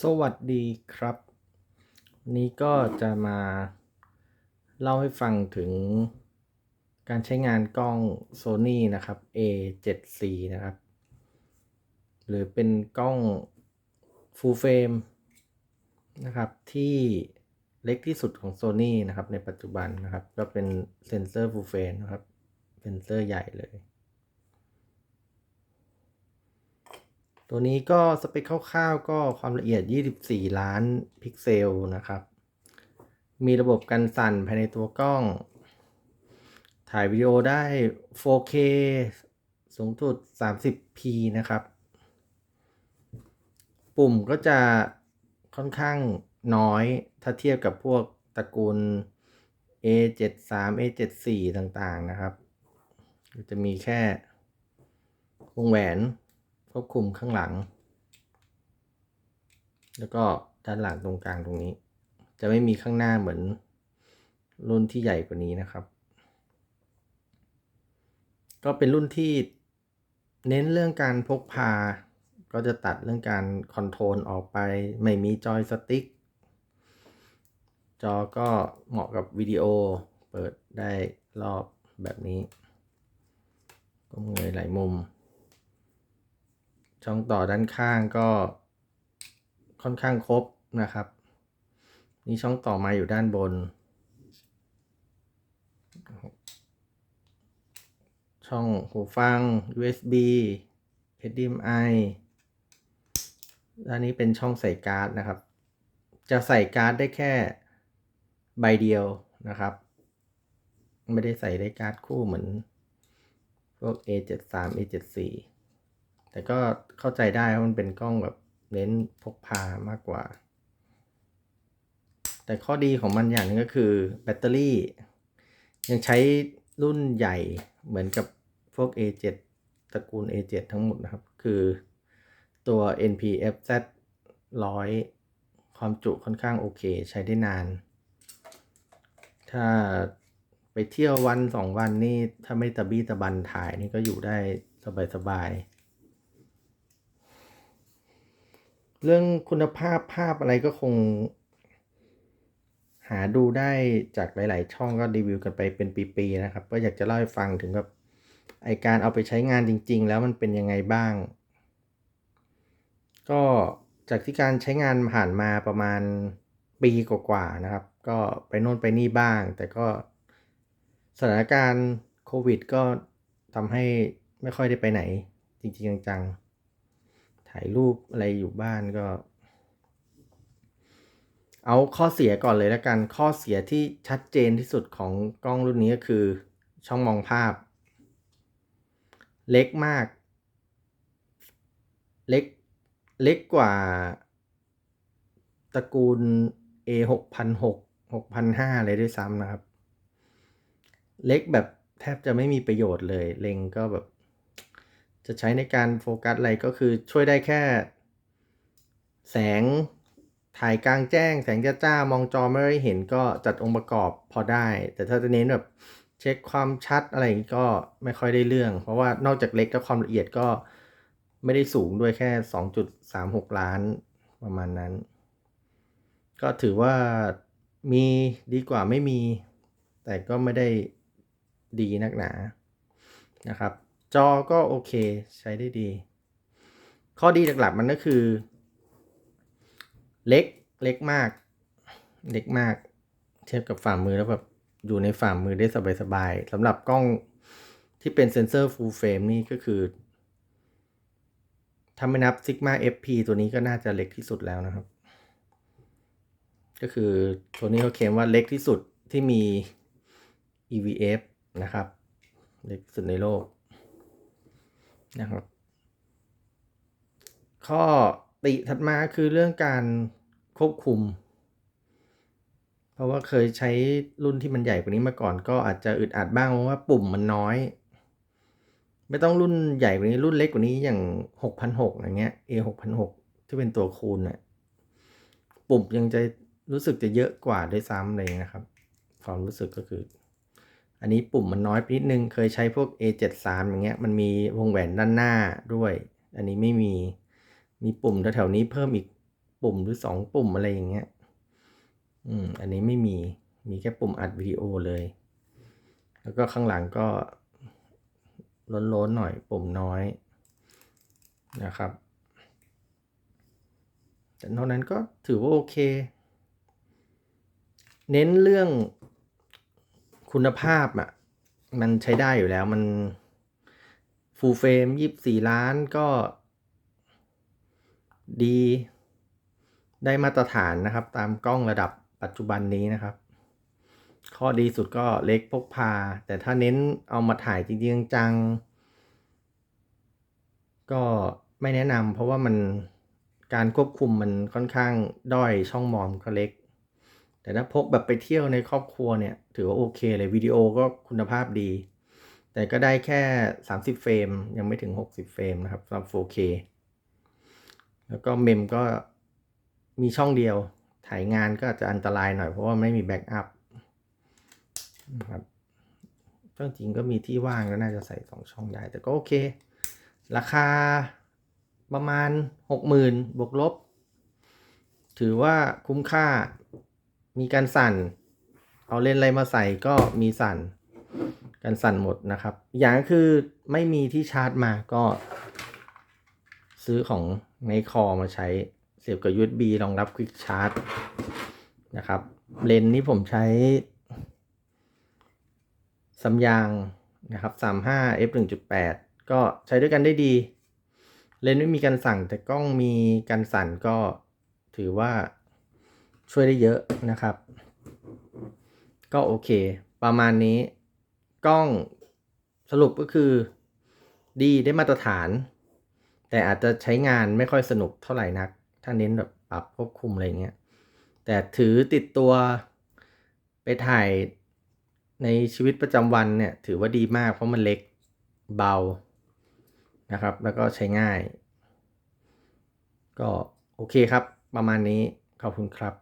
สวัสดีครับวันนี้ก็จะมาเล่าให้ฟังถึงการใช้งานกล้อง Sony นะครับ A7C นะครับ หรือเป็นกล้อง Full Frame นะครับ ที่เล็กที่สุดของ Sony นะครับ ในปัจจุบันนะครับ ก็เป็นเซนเซอร์ Full Frame นะครับ เซนเซอร์ใหญ่เลย ตัวนี้ก็สเปคคร่าวๆก็ความละเอียด 24 ล้านพิกเซลนะครับ มีระบบกันสั่นภายในตัวกล้อง ถ่ายวิดีโอได้ 4K สูงสุด 30p นะครับ ปุ่มก็จะค่อนข้างน้อยถ้าเทียบกับพวกตระกูล A73 A74 ต่างๆนะครับ จะมีแค่วงแหวน ควบคุมข้างหลัง แล้วก็ด้านหลังตรงกลางตรงนี้ จะไม่มีข้างหน้าเหมือนรุ่นที่ใหญ่กว่านี้นะครับ ก็เป็นรุ่นที่เน้นเรื่องการพกพา ก็จะตัดเรื่องการคอนโทรลออกไป ไม่มีจอยสติ๊ก จอก็เหมาะกับวิดีโอ เปิดได้รอบแบบนี้ ก็เงยหลายมุม ช่องต่อด้านข้างก็ค่อนข้างครบนะครับ นี่ช่องต่อมาอยู่ด้านบน ช่องหูฟัง USB HDMI ด้านนี้เป็นช่องใส่การ์ดนะครับ จะใส่การ์ดได้แค่ใบเดียวนะครับ ไม่ได้ใส่ได้การ์ดคู่เหมือนพวก A73 A74 แต่ก็เข้าใจได้เพราะมันเป็นกล้องแบบเน้นพกพามากกว่า แต่ข้อดีของมันอย่างหนึงก็คือแบตเตอรี่ ยังใช้รุ่นใหญ่เหมือนกับพวก A7 ตระกูล A7 ทั้งหมดนะครับ คือตัว NPFZ 100 ความจุค่อนข้างโอเค ใช้ได้นาน ถ้าไปเที่ยววันสองวันนี่ ถ้าไม่ตะบี้ตะบันถ่ายนี่ก็อยู่ได้สบายๆ เรื่องคุณภาพภาพอะไรก็คง หาดูได้จากหลาย ๆ ช่องก็รีวิวกันไปเป็นปีๆนะครับ ก็อยากจะเล่าให้ฟังถึงแบบไอการเอาไปใช้งานจริง ๆ แล้วมันเป็นยังไงบ้าง ก็จากที่การใช้งานผ่านมาประมาณปีกว่าๆนะครับ ก็ไปโน่นไปนี่บ้าง แต่ก็สถานการณ์โควิดก็ทำให้ไม่ค่อยได้ไปไหน จริง ๆ จังๆ ถ่ายรูปอะไรอยู่บ้านก็ เอาข้อเสียก่อนเลยแล้วกัน ข้อเสียที่ชัดเจนที่สุดของกล้องรุ่นนี้ก็คือ ช่องมองภาพ เล็กมาก เล็กเล็กกว่า ตระกูล A 6006 6005เลยด้วยซ้ำนะครับ เล็กแบบแทบจะไม่มีประโยชน์เลย เล็งก็แบบ จะใช้ในการโฟกัสอะไรก็คือช่วยได้แค่ แสงถ่ายกลางแจ้ง แสงจ้าๆมองจอไม่ได้เห็นก็จัดองค์ประกอบพอได้ แต่ถ้าจะเน้นแบบเช็คความชัดอะไรอย่างนี้ก็ไม่ค่อยได้เรื่อง เพราะว่านอกจากเล็กแล้วความละเอียดก็ไม่ได้สูงด้วยแค่ 2.36 ล้านประมาณนั้น ก็ถือว่ามีดีกว่าไม่มี แต่ก็ไม่ได้ดีนักหนานะครับ จอก็โอเคใช้ได้ดี ข้อดีหลักๆมันก็คือ เล็กเล็กมาก เล็กมาก เทียบกับฝ่ามือแล้วแบบอยู่ในฝ่ามือได้สบายๆสำหรับกล้องที่เป็นเซนเซอร์ full frame นี่ก็คือถ้าไม่นับ Sigma FP ตัวนี้ก็น่าจะเล็กที่สุดแล้วนะครับ ก็คือตัวนี้เขาเคลมว่าเล็กที่สุดที่มี EVF นะครับ เล็กสุดในโลก นะครับ ข้อติถัดมาคือเรื่องการควบคุม เพราะว่าเคยใช้รุ่นที่มันใหญ่กว่านี้มาก่อน ก็อาจจะอึดอัดบ้างเพราะว่าปุ่มมันน้อย ไม่ต้องรุ่นใหญ่กว่านี้รุ่นเล็กกว่านี้อย่าง 6,600อย่างเงี้ย A 6,600ที่เป็นตัวคูณน่ะปุ่มยังจะรู้สึกจะเยอะกว่าด้วยซ้ำเลยนะครับ ความรู้สึกก็คือ อันนี้ปุ่มมันน้อยไปนิดนึง เคยใช้พวก A73 อย่างเงี้ย มันมีวงแหวนด้านหน้าด้วย อันนี้ไม่มี มีปุ่มแถวๆนี้เพิ่มอีกปุ่มหรือสองปุ่มอะไรอย่างเงี้ย อืม อันนี้ไม่มี มีแค่ปุ่มอัดวิดีโอเลย แล้วก็ข้างหลังก็ล้นๆหน่อยปุ่มน้อยนะครับ แต่เท่านั้นก็ถือว่าโอเค เน้นเรื่อง คุณภาพอะ่ะมันใช้ได้อยู่แล้วมันฟูลเฟรมยี่สี่ล้านก็ ดีได้มาตรฐานนะครับ ตามกล้องระดับปัจจุบันนี้นะครับ ข้อดีสุดก็เล็กพกพา แต่ถ้าเน้นเอามาถ่ายจริงๆจัง ก็ไม่แนะนำเพราะว่ามันการควบคุมมันค่อนข้างด้อยช่องมอมก็เล็ก แต่ถ้าพกแบบไปเที่ยวในครอบครัวเนี่ย ถือว่าโอเคเลยวิดีโอก็คุณภาพดี แต่ก็ได้แค่ 30 เฟรม ยังไม่ถึง 60 เฟรมนะครับสำหรับ 4K แล้วก็เมมก็มีช่องเดียว ถ่ายงานก็อาจจะอันตรายหน่อยเพราะว่าไม่มีแบ็กอัพนะครับจริงก็มีที่ว่างแล้วน่าจะใส่ 2 ช่องได้ แต่ก็โอเค ราคาประมาณ 60,000บวกลบ ถือว่าคุ้มค่า มีการสั่น เอาเลนส์อะไรมาใส่ก็มีสั่นการสั่นหมดนะครับ อย่างคือไม่มีที่ชาร์จมาก็ ซื้อของในคอมาใช้เสียบกับ USB รองรับ Quick Charge นะครับ เลนส์นี้ผมใช้ซัมยางนะครับ 35 f 1.8 ก็ใช้ด้วยกันได้ดี เลนส์ไม่มีการสั่งแต่กล้องมีการสั่นก็ถือว่า ช่วยได้เยอะนะครับ ก็โอเค ประมาณนี้ กล้องสรุปก็คือ ดีได้มาตรฐาน แต่อาจจะใช้งานไม่ค่อยสนุกเท่าไหร่นัก ถ้าเน้นแบบปรับควบคุมอะไรเงี้ย แต่ถือติดตัวไปถ่ายในชีวิตประจำวันเนี่ย ถือว่าดีมากเพราะมันเล็กเบานะครับ แล้วก็ใช้ง่าย ก็โอเคครับ ประมาณนี้ขอบคุณครับ